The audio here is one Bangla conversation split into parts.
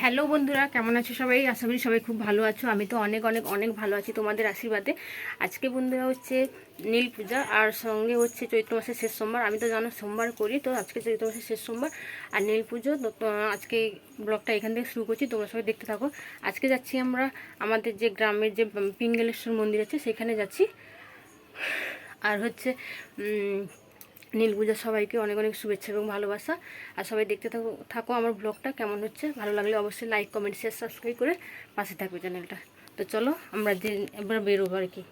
হ্যালো বন্ধুরা, কেমন আছো সবাই? আশা করি সবাই খুব ভালো আছো। আমি তো অনেক অনেক অনেক ভালো আছি তোমাদের আশীর্বাদে। আজকে বন্ধুরা হচ্ছে নীল পূজা আর সঙ্গে হচ্ছে চৈত্র মাসের শেষ সোমবার। আমি তো জানো সোমবার করি, তো আজকে চৈত্র মাসের শেষ সোমবার আর নীল পুজো। আজকে ব্লগটা এখান থেকে শুরু করছি, তোমরা সবাই দেখতে থাকো। আজকে যাচ্ছি আমরা আমাদের যে গ্রামের যে পিঙ্গলেশ্বর মন্দির আছে, সেখানে যাচ্ছি। আর হচ্ছে নীল সবাইকে অনেক অনেক শুভেচ্ছা এবং ভালোবাসা। আর সবাই দেখতে থাকো থাকো আমার ব্লগটা কেমন হচ্ছে? ভালো লাগলে অবশ্যই লাইক কমেন্ট শেয়ার সাবস্ক্রাইব করে পাশে থাকবে চ্যানেলটা তো চলো, আমরা যে এবার বেরোবো আর কি।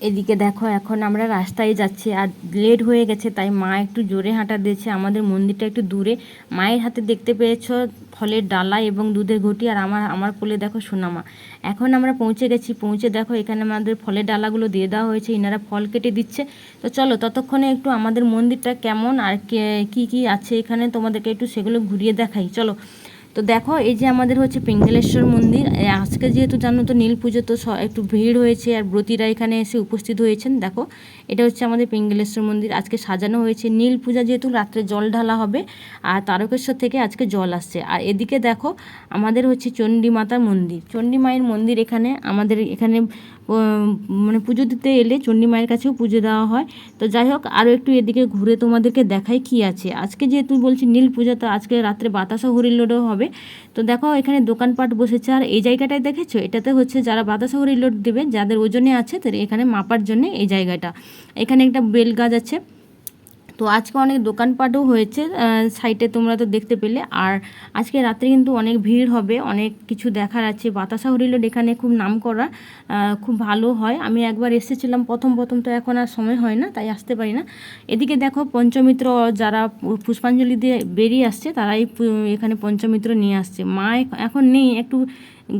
এদিকে দেখো, এখন আমরা রাস্তায় যাচ্ছি আর লেট হয়ে গেছে, তাই মা একটু জোরে হাঁটা দিয়েছে। আমাদের মন্দিরটা একটু দূরে। মায়ের হাতে দেখতে পেয়েছ ফলের ডালা এবং দুধের ঘটি আর আমার আমার কোলে দেখো সোনামা। এখন আমরা পৌঁছে গেছি, পৌঁছে দেখো এখানে আমাদের ফলের ডালাগুলো দিয়ে দেওয়া হয়েছে, ইনারা ফল কেটে দিচ্ছে। তো চলো, ততক্ষণে একটু আমাদের মন্দিরটা কেমন আর কে- কি কি আছে এখানে তোমাদেরকে একটু সেগুলো ঘুরিয়ে দেখাই। চলো তো দেখো, এই যে আমাদের হচ্ছে পিঙ্গলেশ্বর মন্দির আজকে যেহেতু জানো তো নীল পুজো তো একটু ভিড় হয়েছে, আর ব্রতীরা এখানে এসে উপস্থিত হয়েছেন, দেখো। এটা হচ্ছে আমাদের পিঙ্গলেশ্বর মন্দির, আজকে সাজানো হয়েছে। নীল পূজা যেহেতু রাত্রে জল ঢালা হবে, আর তারকেশ্বর থেকে আজকে জল আসছে। আর এদিকে দেখো, আমাদের হচ্ছে চণ্ডী মাতার মন্দির। চণ্ডী মায়ের মন্দির এখানে, আমাদের এখানে মানে পুজো দিতে এলে চণ্ডী মায়ের কাছেও পুজো দেওয়া হয়। তো যাই হোক আরও একটু এদিকে ঘুরে তোমাদেরকে দেখাই কি আছে। আজকে যেহেতু বলছি নীল পূজা, তো আজকে রাত্রে বাতাসা হরিলোডও হবে। তো দেখো, এখানে দোকানপাট বসেছে। আর এই জায়গাটায় দেখেছ? এটাতে হচ্ছে যারা বাতাসা হরিলোড দেবে, যাদের ওজনে আছে, তাদের এখানে মাপার জন্য এই জায়গাটা। এখানে একটা বেল গাছ আছে। তো আজকে অনেক দোকানপাটও হয়েছে সাইটে তোমরা তো দেখতে পেলে। আর আজকে রাত্রে কিন্তু অনেক ভিড় হবে, অনেক কিছু দেখার আছে। বাতাসা হরিলোড এখানে খুব নাম করা খুব ভালো হয়। আমি একবার এসেছিলাম প্রথম প্রথম তো এখন আর সময় হয় না, তাই আসতে পারি না। এদিকে দেখো পঞ্চমিত্র যারা পুষ্পাঞ্জলি দিয়ে বেরিয়ে আসছে, তারাই এখানে পঞ্চমিত্র নিয়ে আসছে। মা এখ- এখন নেই, একটু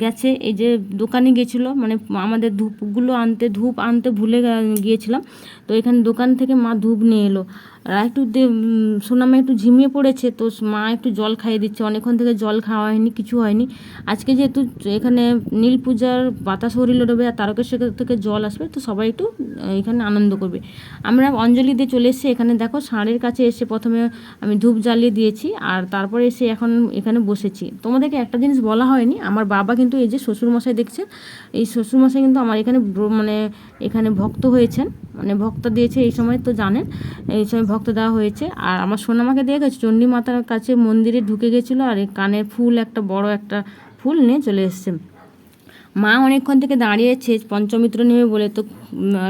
গেছে, এই যে দোকানে গেছিল মানে আমাদের ধূপগুলো আনতে, ধূপ আনতে ভুলে গিয়েছিলাম। তো এখানে দোকান থেকে মা ধূপ নিয়ে এলো। আর একটু সোনামা একটু ঝিমিয়ে পড়েছে, তো মা একটু জল খাইয়ে দিচ্ছে। অনেকক্ষণ থেকে জল খাওয়া হয়নি, কিছু হয়নি। আজকে যেহেতু এখানে নীল পূজার বাতাস হরিল রবে আর তারকেশ্বর থেকে জল আসবে, তো সবাই একটু এখানে আনন্দ করবে। আমরা অঞ্জলি দিয়ে চলে এসেছি, এখানে দেখো ষাঁড়ের কাছে এসে প্রথমে আমি ধূপ জ্বালিয়ে দিয়েছি, আর তারপরে এসে এখন এখানে বসেছি। তোমাদেরকে একটা জিনিস বলা হয়নি, আমার বাবা কিন্তু এই যে শ্বশুরমশাই দেখছেন, এই শ্বশুরমশাই কিন্তু আমার এখানে মানে এখানে ভক্ত হয়েছেন মানে ভক্ত দিয়েছে এই সময় তো জানেন, এই সময় ভক্ত দেওয়া হয়েছে। আর আমার সোনামাকে দিয়ে গেছে চণ্ডী মাতার কাছে মন্দিরে ঢুকে গেছিল, আর এই কানের ফুল, একটা বড় একটা ফুল নিয়ে চলে এসছে। মা অনেকক্ষণ থেকে দাঁড়িয়েছে, পঞ্চমিত্র নেবে বলে তো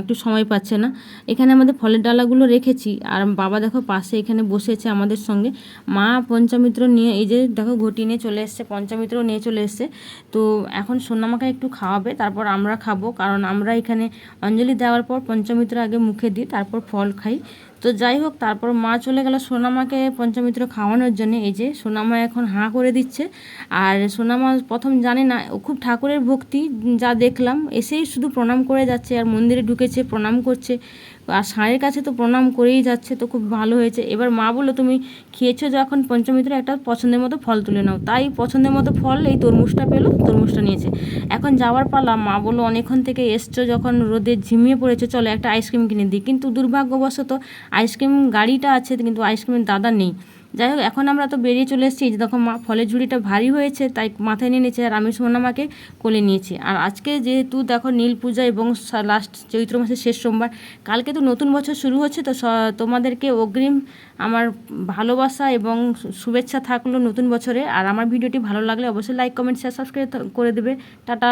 একটু সময় পাচ্ছে না। এখানে আমাদের ফলের ডালাগুলো রেখেছি। আর বাবা দেখো পাশে এখানে বসেছে আমাদের সঙ্গে। মা পঞ্চমিত্র নিয়ে, এই যে দেখো ঘটি নিয়ে চলে এসছে, পঞ্চমিত্র নিয়ে চলে এসছে। তো এখন সোনামাকে একটু খাওয়াবে, তারপর আমরা খাব। কারণ আমরা এখানে অঞ্জলি দেওয়ার পর পঞ্চমিত্র আগে মুখে দিই, তারপর ফল খাই। তো যাই হোক, তারপর মা চলে গেল সোনামাকে পঞ্চমিত্র খাওয়ানোর জন্য। এই যে সোনামা এখন হাঁ করে দিচ্ছে। আর সোনামা প্রথম জানে না, ও খুব ঠাকুরের ভক্তি, যা দেখলাম। এসেই শুধু প্রণাম করে যাচ্ছে আর মন্দিরে ঢুকেছে, প্রণাম করছে। আর ষাঁড়ের কাছে তো প্রণাম করেই যাচ্ছে, তো খুব ভালো হয়েছে। এবার মা বলল, তুমি খেয়েছো যখন পঞ্চমিত্র একটা পছন্দের মতো ফল তুলে নাও। তাই পছন্দের মতো ফল এই তরমুজটা পেল, তরমুজটা নিয়েছে। এখন যাওয়ার পালা, মা বলল, অনেকক্ষণ থেকে এসছো যখন রোদে ঝিমিয়ে পড়েছে, চলো একটা আইসক্রিম কিনে দিই। কিন্তু দুর্ভাগ্যবশত আইসক্রিম গাড়িটা আছে, কিন্তু আইসক্রিমের দাদা নেই। যাই হোক, এখন আমরা তো বেরিয়ে চলে এসেছি। যে দেখো, মা ফলের ঝুড়িটা ভারী হয়েছে, তাই মাথায় নিয়ে নিয়েছে, আর আমি সোনামাকে কোলে নিয়েছি। আর আজকে যেহেতু দেখো নীল পূজা এবং লাস্ট চৈত্র মাসের শেষ সোমবার, কালকে তো নতুন বছর শুরু হচ্ছে, তো তোমাদেরকে অগ্রিম আমার ভালোবাসা এবং শুভেচ্ছা থাকল নতুন বছরে। আর আমার ভিডিওটি ভালো লাগলে অবশ্যই লাইক কমেন্ট শেয়ার সাবস্ক্রাইব করে দেবে। টাটা।